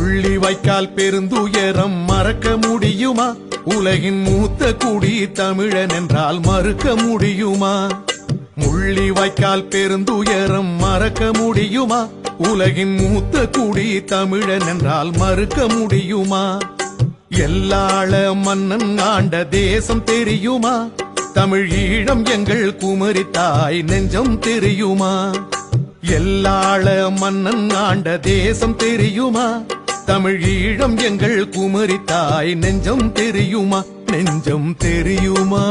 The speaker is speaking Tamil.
முள்ளி வைக்கால் பெருந்துயரம் மறக்க முடியுமா? உலகின் மூத்த குடி தமிழன் என்றால் மறுக்க முடியுமா? முள்ளி வைக்கால் பெருந்துயரம் மறக்க முடியுமா? உலகின் மூத்த குடி தமிழன் என்றால் மறுக்க முடியுமா? எல்லாள மன்னன் ஆண்ட தேசம் தெரியுமா? தமிழ் ஈழம் எங்கள் குமரி தாய் நெஞ்சம் தெரியுமா? எல்லாள மன்னன் ஆண்ட தேசம் தெரியுமா? தமிழ் ஈழம் எங்கள் குமரி தாய் நெஞ்சம் தெரியுமா? நெஞ்சம் தெரியுமா?